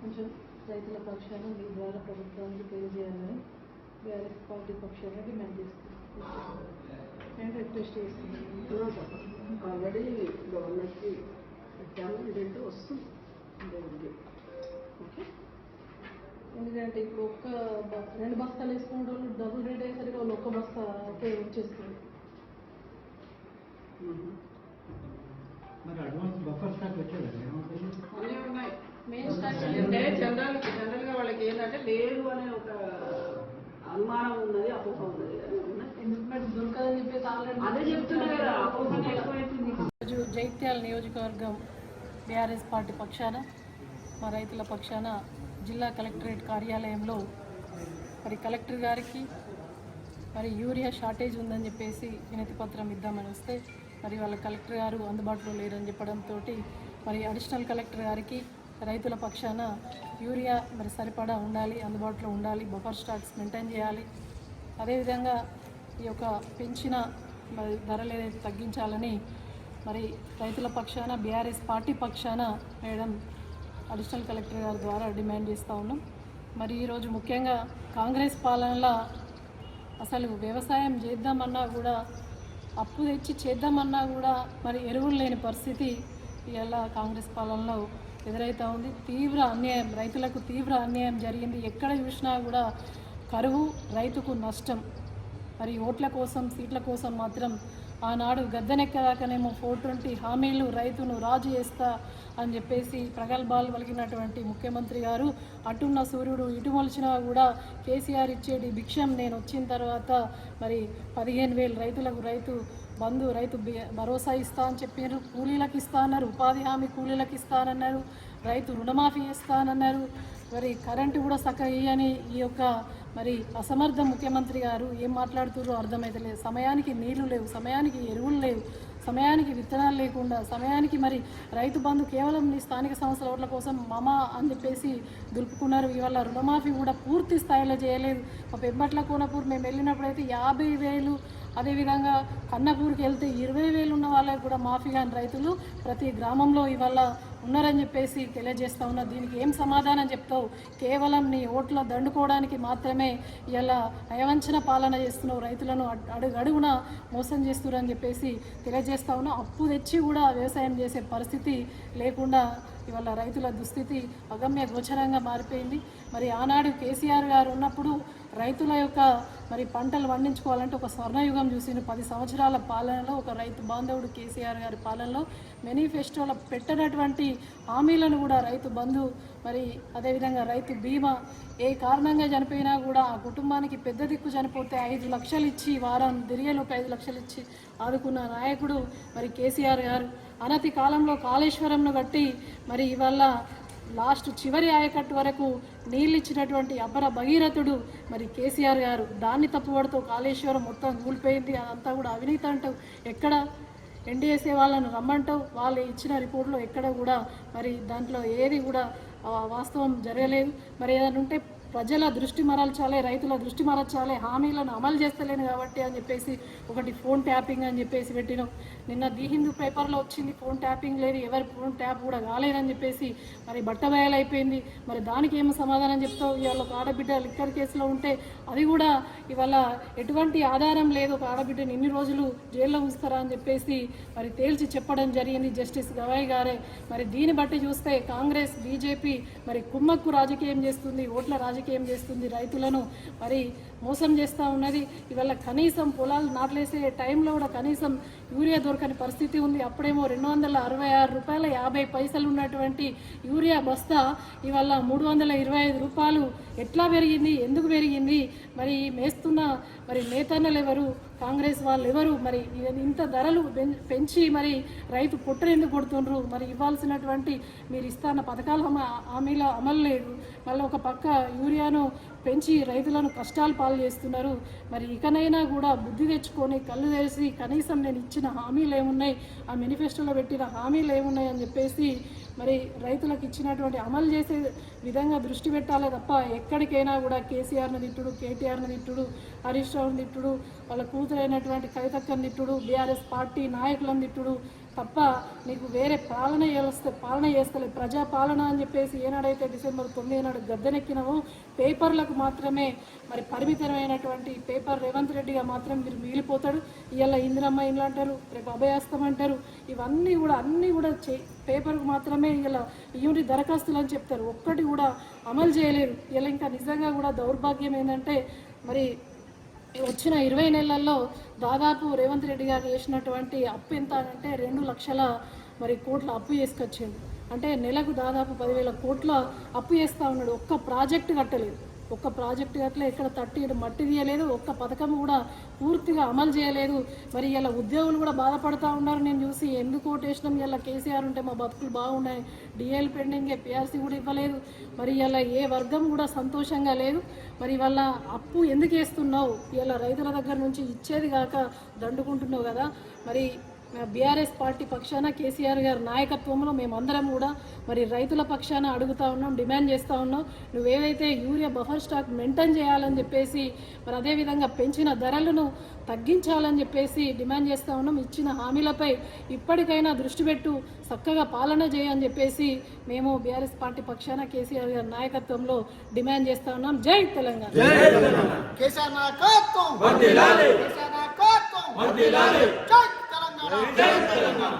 కొంచెం రైతుల పక్షాన మీ ద్వారా ప్రభుత్వానికి తెలియజేయాలని పార్టీ పక్షాన డిమాండ్ చేస్తున్నాం నేను రిక్వెస్ట్ చేస్తున్నాను. ఆల్రెడీ గవర్నమెంట్కి పెట్టాము ఇదేంటో వస్తుంది. ఓకే? ఎందుకంటే ఇప్పుడు ఒక్క రెండు బస్తాలు వేసుకునే వాళ్ళు డబుల్ రేట్ అయ్యేసరికి వాళ్ళు ఒక్క బస్తాకే వచ్చేస్తుంది మరి అడ్వాన్స్ బఫర్ స్టాక్ ఉన్నాయి. మెయిన్ స్టాక్ అంటే జనరల్ జనరల్గా వాళ్ళకి ఏంటంటే లేదు అనే ఒక అనుమానం ఉన్నది అపోహ ఉన్నది. అది చెప్తున్నా కదా అపోహ ఎక్కువైతుంది ఈరోజు జైత్యాల నియోజకవర్గం బీఆర్ఎస్ పార్టీ పక్షాన మా రైతుల పక్షాన జిల్లా కలెక్టరేట్ కార్యాలయంలో మరి కలెక్టర్ గారికి మరి యూరియా షార్టేజ్ ఉందని చెప్పేసి వినతి పత్రం ఇద్దామని వస్తే మరి వాళ్ళ కలెక్టర్ గారు అందుబాటులో లేరని చెప్పడంతో మరి అడిషనల్ కలెక్టర్ గారికి రైతుల పక్షాన యూరియా మరి సరిపడా ఉండాలి అందుబాటులో ఉండాలి బఫర్ స్టాక్స్ మెయింటైన్ చేయాలి. అదేవిధంగా ఈ యొక్క పెంచిన మరి ధరలు ఏదైతే తగ్గించాలని మరి రైతుల పక్షాన బీఆర్ఎస్ పార్టీ పక్షాన మేడం అడిషనల్ కలెక్టర్ గారి ద్వారా డిమాండ్ చేస్తూ ఉన్నాం. మరి ఈరోజు ముఖ్యంగా కాంగ్రెస్ పాలనలో అసలు వ్యవసాయం చేద్దామన్నా కూడా అప్పు తెచ్చి చేద్దామన్నా కూడా మరి ఎరువులు లేని పరిస్థితి ఇవాళ కాంగ్రెస్ పాలనలో ఎదురవుతూ ఉంది. తీవ్ర అన్యాయం రైతులకు తీవ్ర అన్యాయం జరిగింది. ఎక్కడ చూసినా కూడా కరువు రైతుకు నష్టం. మరి ఓట్ల కోసం సీట్ల కోసం మాత్రం ఆనాడు గద్దెనెక్కదాకానేమో ఫోర్ ట్వంటీ హామీలు రైతును రాజు చేస్తా అని చెప్పేసి ప్రగల్భాలు పలికినటువంటి ముఖ్యమంత్రి గారు అటున్న సూర్యుడు ఇటు మలిచినా కూడా కేసీఆర్ ఇచ్చేటి భిక్షం నేను వచ్చిన తర్వాత మరి పదిహేను వేలు రైతులకు రైతు బంధు రైతు భరోసా ఇస్తా అని చెప్పారు కూలీలకు ఇస్తా అన్నారు. ఉపాధి హామీ కూలీలకు ఇస్తానన్నారు రైతు రుణమాఫీ ఇస్తానన్నారు మరి కరెంటు కూడా చక్కగా ఇయ్యని ఈ యొక్క మరి అసమర్థ ముఖ్యమంత్రి గారు ఏం మాట్లాడుతున్నారో అర్థమైతలేదు. సమయానికి నీళ్ళు లేవు సమయానికి ఎరువులు లేవు. సమయానికి విత్తనాలు లేకుండా సమయానికి మరి రైతు బంధు కేవలం నీ స్థానిక సంస్థల ఓట్ల కోసం మమ అని చెప్పేసి దులుపుకున్నారు. ఇవాళ రుణమాఫీ కూడా పూర్తి స్థాయిలో చేయలేదు. మా పెంబట్ల కోనపూర్ మేము వెళ్ళినప్పుడైతే యాభై వేలు అదేవిధంగా కన్నపూర్కి వెళ్తే ఇరవై వేలు ఉన్న వాళ్ళకి కూడా మాఫీ కాని రైతులు ప్రతి గ్రామంలో ఇవాళ ఉన్నారని చెప్పేసి తెలియజేస్తా ఉన్నా. దీనికి ఏం సమాధానం చెప్తావు? కేవలం నీ ఓట్ల దండుకోవడానికి మాత్రమే ఇలా నయవంచన పాలన చేస్తున్నావు. రైతులను అడుగడుగున అడుగు అడుగున మోసం చేస్తున్నారని చెప్పేసి తెలియజేస్తా ఉన్నా. అప్పు తెచ్చి కూడా వ్యవసాయం చేసే పరిస్థితి లేకుండా ఇవాళ రైతుల దుస్థితి అగమ్య గోచరంగా మారిపోయింది. మరి ఆనాడు కేసీఆర్ గారు ఉన్నప్పుడు రైతుల యొక్క మరి పంటలు పండించుకోవాలంటే ఒక స్వర్ణయుగం చూసిన పది సంవత్సరాల పాలనలో ఒక రైతు బాంధవుడు కేసీఆర్ గారి పాలనలో మేనిఫెస్టోలో పెట్టినటువంటి హామీలను కూడా రైతు బంధు మరి అదేవిధంగా రైతు బీమా ఏ కారణంగా చనిపోయినా కూడా ఆ కుటుంబానికి పెద్ద దిక్కు చనిపోతే ఐదు లక్షలు ఇచ్చి వారం తిరిగేలోపు ఐదు లక్షలు ఇచ్చి ఆదుకున్న నాయకుడు మరి కేసీఆర్ గారు. అనతి కాలంలో కాళేశ్వరంను కట్టి మరి ఇవాళ లాస్ట్ చివరి ఆయకట్టు వరకు నీళ్ళు ఇచ్చినటువంటి అపర భగీరథుడు మరి కేసీఆర్ గారు దాన్ని తప్పుపడుతూ కాళేశ్వరం మొత్తం కూలిపోయింది. అదంతా కూడా అవినీతి అంటావు ఎక్కడ ఎన్డీఎస్ఏ వాళ్ళను రమ్మంటావు వాళ్ళు ఇచ్చిన రిపోర్ట్లో ఎక్కడ కూడా మరి దాంట్లో ఏది కూడా వాస్తవం జరగలేదు. మరి ఏదైనా ఉంటే ప్రజల దృష్టి మరల్చాలి రైతుల దృష్టి మరల్చాలి హామీలను అమలు చేస్తలేను కాబట్టి అని చెప్పేసి ఒకటి ఫోన్ ట్యాపింగ్ అని చెప్పేసి పెట్టినాం. నిన్న ది హిందూ పేపర్లో వచ్చింది ఫోన్ ట్యాపింగ్ లేదు ఎవరి ఫోన్ ట్యాప్ కూడా కాలేదని చెప్పేసి మరి బట్టబయలైపోయింది మరి దానికి ఏమో సమాధానం చెప్తావు? ఇవాళ ఒక ఆడబిడ్డ లిక్కర్ కేసులో ఉంటే అది కూడా ఇవాళ ఎటువంటి ఆధారం లేదు. ఒక ఆడబిడ్డని ఇన్ని రోజులు జైల్లో ఉంచుతారా అని చెప్పేసి మరి తేల్చి చెప్పడం జరిగింది జస్టిస్ గవాయ్ గారే. మరి దీన్ని బట్టి చూస్తే కాంగ్రెస్ బీజేపీ మరి కుమ్మక్కు రాజకీయం చేస్తుంది ఓట్ల రాజకీయం చేస్తుంది రైతులను మరి మోసం చేస్తూ ఉన్నది. ఇవాళ కనీసం పొలాలు నాట్లేసే టైంలో కూడా కనీసం యూరియా దొరకని పరిస్థితి ఉంది. అప్పుడేమో రెండు వందల అరవై ఆరు రూపాయల యాభై పైసలు ఉన్నటువంటి యూరియా బస్తా ఇవాళ మూడు వందల ఇరవై ఐదు రూపాయలు ఎట్లా పెరిగింది? ఎందుకు పెరిగింది? మరి మేస్తున్న మరి నేతన్నలు ఎవరు? కాంగ్రెస్ వాళ్ళు ఎవరు? మరి ఇంత ధరలు పెంచి మరి రైతు పుట్టను ఎందుకు కొడుతుండ్రు? మరి ఇవ్వాల్సినటువంటి మీరు ఇస్తాన్న పథకాలు హామీలో అమలు లేదు. మళ్ళీ ఒక పక్క యూరియాను పెంచి రైతులను కష్టాలు పాలు చేస్తున్నారు. మరి ఇకనైనా కూడా బుద్ధి తెచ్చుకొని కళ్ళు తెరిచి కనీసం నేను ఇచ్చిన హామీలు ఏమున్నాయి? ఆ మేనిఫెస్టోలో పెట్టిన హామీలు ఏమున్నాయి అని చెప్పేసి మరి రైతులకు ఇచ్చినటువంటి అమలు చేసే విధంగా దృష్టి పెట్టాలి తప్ప ఎక్కడికైనా కూడా కేసీఆర్ని తిట్టుడు కేటీఆర్ని తిట్టుడు హరీష్ రావుని తిట్టుడు వాళ్ళ కూతురైనటువంటి కవితక్కని తిట్టుడు బీఆర్ఎస్ పార్టీ నాయకులను తిట్టుడు తప్ప నీకు వేరే పాలన చేస్తే పాలన చేస్తలే ప్రజా పాలన అని చెప్పేసి ఏనాడైతే డిసెంబర్ తొమ్మిది నాడు గద్దెనెక్కినామో పేపర్లకు మాత్రమే మరి పరిమితమైనటువంటి పేపర్ రేవంత్ రెడ్డిగా మాత్రం మీరు మిగిలిపోతాడు. ఇవాళ ఇందిరమ్మ ఇండ్లు అంటారు రేపు అభయాస్తం అంటారు. ఇవన్నీ కూడా అన్నీ కూడా చే పేపర్కు మాత్రమే ఇలా యూనిట్ దరఖాస్తులు అని చెప్తారు. ఒక్కటి కూడా అమలు చేయలేరు. ఇలా ఇంకా నిజంగా కూడా దౌర్భాగ్యం ఏంటంటే మరి వచ్చిన ఇరవై నెలల్లో దాదాపు రేవంత్ రెడ్డి గారు చేసినటువంటి అప్పు ఎంత అంటే రెండు లక్షల మరి కోట్ల అప్పు చేసుకొచ్చిండు. అంటే నెలకు దాదాపు పదివేల కోట్ల అప్పు చేస్తూ ఉన్నాడు. ఒక్క ప్రాజెక్టు కట్టలేదు. ఒక్క ప్రాజెక్టు అట్లా ఇక్కడ తట్టి మట్టి తీయలేదు ఒక్క పథకం కూడా పూర్తిగా అమలు చేయలేదు. మరి ఇలా ఉద్యోగులు కూడా బాధపడుతూ ఉన్నారు. నేను చూసి ఎందుకు ఓటేసినాం? ఇలా కేసీఆర్ ఉంటే మా బతుకులు బాగున్నాయి. డిఎల్ పెండింగే పిఆర్సీ కూడా ఇవ్వలేదు. మరి ఇలా ఏ వర్గం కూడా సంతోషంగా లేదు. మరి వాళ్ళ అప్పు ఎందుకు వేస్తున్నావు? ఇలా రైతుల దగ్గర నుంచి ఇచ్చేది కాక దండుకుంటున్నావు కదా. మరి బీఆర్ఎస్ పార్టీ పక్షాన కేసీఆర్ గారి నాయకత్వంలో మేమందరం కూడా మరి రైతుల పక్షాన అడుగుతా ఉన్నాం డిమాండ్ చేస్తూ ఉన్నాం. నువ్వేవైతే యూరియా బఫర్ స్టాక్ మెయింటైన్ చేయాలని చెప్పేసి మరి అదేవిధంగా పెంచిన ధరలను తగ్గించాలని చెప్పేసి డిమాండ్ చేస్తూ ఉన్నాం. ఇచ్చిన హామీలపై ఇప్పటికైనా దృష్టి పెట్టు చక్కగా పాలన చేయని చెప్పేసి మేము బీఆర్ఎస్ పార్టీ పక్షాన కేసీఆర్ గారి నాయకత్వంలో డిమాండ్ చేస్తూ ఉన్నాం. జై తెలంగాణ. కేసీఆర్ నాయకత్వం. కేసీఆర్ నాయకత్వం. జై తెలంగాణ